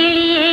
கிளியே